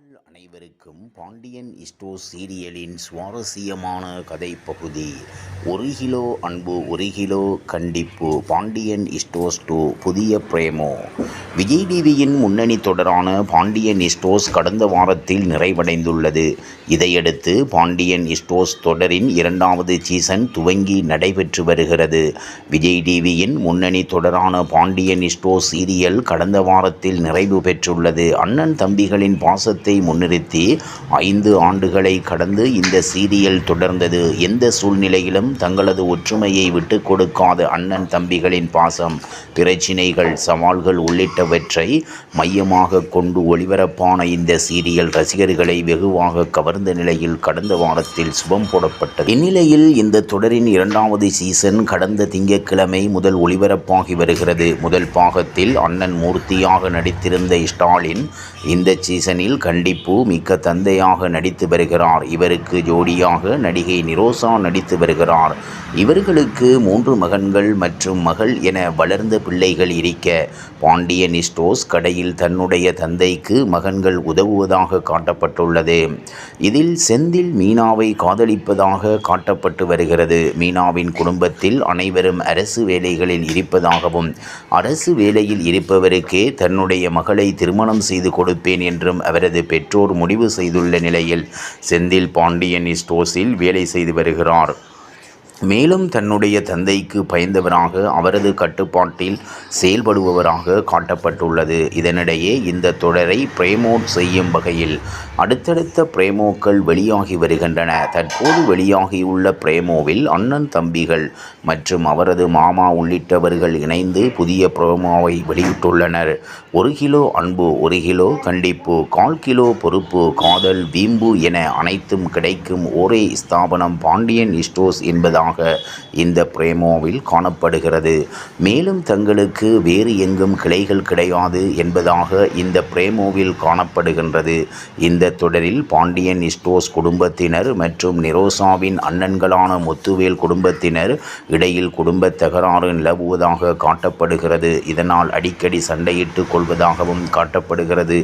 நேயர்கள் அனைவருக்கும் பாண்டியன் இஸ்டோ சீரியலின் சுவாரஸ்யமான கதை பகுதி ஒரு கிலோ அன்பு ஒரு கிலோ கண்டிப்பு பாண்டியன் இஸ்டோஸ் டூ புதிய பிரேமோ. விஜய் டிவியின் முன்னணி தொடரான பாண்டியன் இஸ்டோஸ் கடந்த வாரத்தில் நிறைவடைந்துள்ளது. இதையடுத்து பாண்டியன் இஸ்டோஸ் தொடரின் இரண்டாவது சீசன் துவங்கி நடைபெற்று வருகிறது. விஜய் டிவியின் முன்னணி தொடரான பாண்டியன் இஸ்டோஸ் சீரியல் கடந்த வாரத்தில் நிறைவு பெற்றுள்ளது. அண்ணன் தம்பிகளின் பாசத்தை முன்னிறுத்தி ஐந்து ஆண்டுகளை கடந்து இந்த சீரியல் தொடர்ந்தது. எந்த சூழ்நிலையிலும் தங்களது ஒற்றுமையை விட்டு கொடுக்காத அண்ணன் தம்பிகளின் பாசம் பிரச்சினைகள் சவால்கள் உள்ளிட்டவற்றை மையமாக கொண்டு ஒளிபரப்பான இந்த சீரியல் ரசிகர்களை வெகுவாக கவர்ந்த நிலையில் கடந்த வாரத்தில் சுபம் போடப்பட்டது. இந்நிலையில் இந்த தொடரின் இரண்டாவது சீசன் கடந்த திங்கட்கிழமை முதல் ஒளிபரப்பாகி வருகிறது. முதல் பாகத்தில் அண்ணன் மூர்த்தியாக நடித்திருந்த ஸ்டாலின் இந்த சீசனில் கண்டிப்பு மிக்க தந்தையாக நடித்து வருகிறார். இவருக்கு ஜோடியாக நடிகை நிரோசா நடித்து வருகிறார். இவர்களுக்கு மூன்று மகன்கள் மற்றும் மகள் என வளர்ந்த பிள்ளைகள் இருக்க பாண்டியன் டெனிஸ்டோஸ் கடையில் தன்னுடைய தந்தைக்கு மகன்கள் உதவுவதாக காட்டப்பட்டுள்ளது. இதில் செந்தில் மீனாவை காதலிப்பதாக காட்டப்பட்டு வருகிறது. மீனாவின் குடும்பத்தில் அனைவரும் அரசு வேலைகளில் இருப்பதாகவும் அரசு வேலையில் இருப்பவருக்கே தன்னுடைய மகளை திருமணம் செய்து கொடுப்பேன் என்றும் அவரது பெற்றோர் முடிவு செய்துள்ள நிலையில் செந்தில் பாண்டியன் இஸ்டோஸில் வேலை செய்து வருகிறார். மேலும் தன்னுடைய தந்தைக்கு பயந்தவராக அவரது கட்டுப்பாட்டில் செயல்படுபவராக காட்டப்பட்டுள்ளது. இதனிடையே இந்த தொடரை பிரேமோட் செய்யும் வகையில் அடுத்தடுத்த பிரேமோக்கள் வெளியாகி வருகின்றன. தற்போது வெளியாகியுள்ள பிரேமோவில் அண்ணன் தம்பிகள் மற்றும் அவரது மாமா உள்ளிட்டவர்கள் இணைந்து புதிய பிரேமோவை வெளியிட்டுள்ளனர். ஒரு கிலோ அன்பு ஒரு கிலோ கண்டிப்பு கால் கிலோ பொறுப்பு காதல் வீம்பு என அனைத்தும் கிடைக்கும் ஒரே ஸ்தாபனம் பாண்டியன் இஸ்டோஸ் என்பதால் என்பதாக இந்த பிரேமோவில் காணப்படுகிறது. மேலும் தங்களுக்கு வேறு எங்கும் கிளைகள் கிடையாது என்பதாக இந்த பிரேமோவில் காணப்படுகின்றது. இந்த தொடரில் பாண்டியன் இஸ்டோஸ் குடும்பத்தினர் மற்றும் நிரோசாவின் அண்ணன்களான முத்துவேல் குடும்பத்தினர் இடையில் குடும்ப தகராறு நிலவுவதாக காட்டப்படுகிறது. இதனால் அடிக்கடி சண்டையிட்டு கொள்வதாகவும் காட்டப்படுகிறது.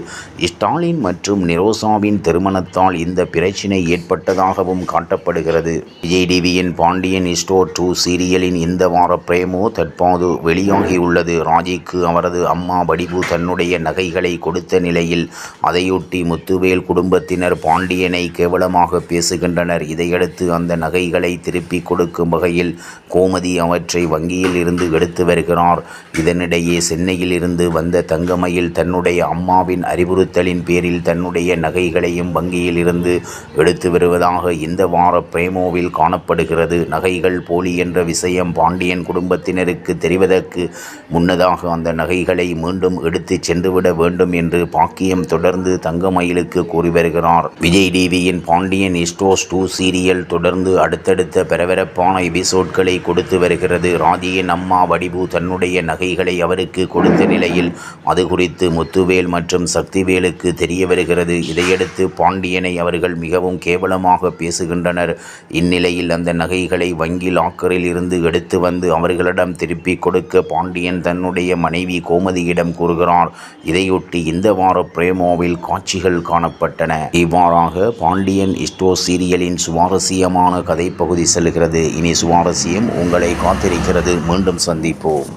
ஸ்டாலின் மற்றும் நிரோசாவின் திருமணத்தால் இந்த பிரச்சினை ஏற்பட்டதாகவும் காட்டப்படுகிறது. விஜய் டிவியின் பாண்டியன் ஸ்டோர் டூ சீரியலின் இந்த வார பிரேமோ தற்போது வெளியாகியுள்ளது. ராஜிக்கு அவரது அம்மா வடிவு தன்னுடைய நகைகளை கொடுத்த நிலையில் அதையொட்டி முத்துவேல் குடும்பத்தினர் பாண்டியனை கேவலமாக பேசுகின்றனர். இதையடுத்து அந்த நகைகளை திருப்பி கொடுக்கும் வகையில் கோமதி அவற்றை வங்கியில் இருந்து எடுத்து வருகிறார். இதனிடையே சென்னையில் இருந்து வந்த தங்கமயில் தன்னுடைய அம்மாவின் அறிவுறுத்தலின் பேரில் தன்னுடைய நகைகளையும் வங்கியில் இருந்து எடுத்து வருவதாக இந்த வார பிரேமோவில் காணப்படுகிறது. நகைகள் போலி என்ற விஷயம் பாண்டியன் குடும்பத்தினருக்கு தெரிவதற்கு முன்னதாக அந்த நகைகளை மீண்டும் எடுத்துச் சென்றுவிட வேண்டும் என்று பாக்கியம் தொடர்ந்து தங்கமயிலுக்கு கூறி வருகிறார். விஜய் டிவியின் பாண்டியன் இஸ்டோஸ் டூ சீரியல் தொடர்ந்து அடுத்தடுத்த பரபரப்பான எபிசோட்களை கொடுத்து வருகிறது. ராதியின் அம்மா வடிவு தன்னுடைய நகைகளை அவருக்கு கொடுத்த நிலையில் அது குறித்து முத்துவேல் மற்றும் சக்திவேலுக்கு தெரிய வருகிறது. இதையடுத்து பாண்டியனை அவர்கள் மிகவும் கேவலமாக பேசுகின்றனர். இந்நிலையில் அந்த நகைகளை வங்கி லாக்கரில் இருந்து எடுத்து வந்து அவர்களிடம் திருப்பி கொடுக்க பாண்டியன் தன்னுடைய மனைவி கோமதியிடம் கூறுகிறார் இதையொட்டி இந்த வார பிரேமோவில் காட்சிகள் காணப்பட்டன. இவ்வாறாக பாண்டியன் இஸ்டோ சீரியலின் சுவாரஸ்யமான கதைப்பகுதி செல்கிறது. இனி சுவாரஸ்யம் உங்களை காத்திருக்கிறது. மீண்டும் சந்திப்போம்.